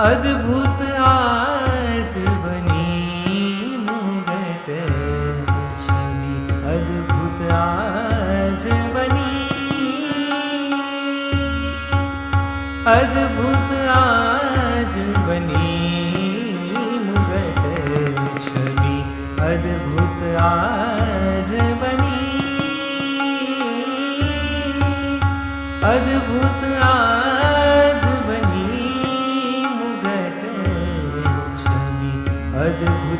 अद्भुत आज बनी मुगट छवि अद्भुत आज बनी अद्भुत आज बनी मुगट छवि अद्भुत आज बनी अद्भुत आज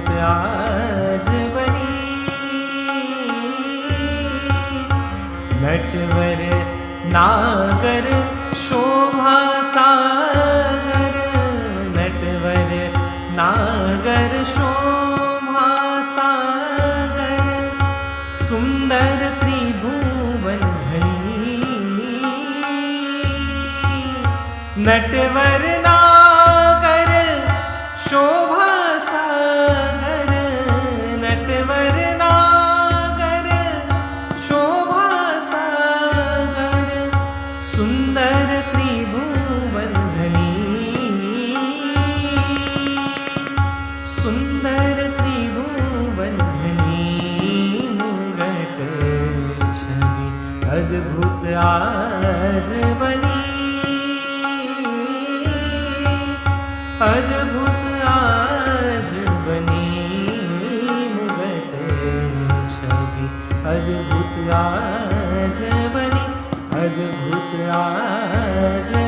आज बनी। नटवर नागर, शोभा सागर। नटवर नागर, शोभा सागर। सुंदर त्रिभुवन धनी नटवर नागर, शोभा सुंदर त्रिभुवन धनी मुगट छवि, अद्भुत आज बनी। अद्भुत आज बनी मुगट छवि, अद्भुत आज बनी, अद्भुत आज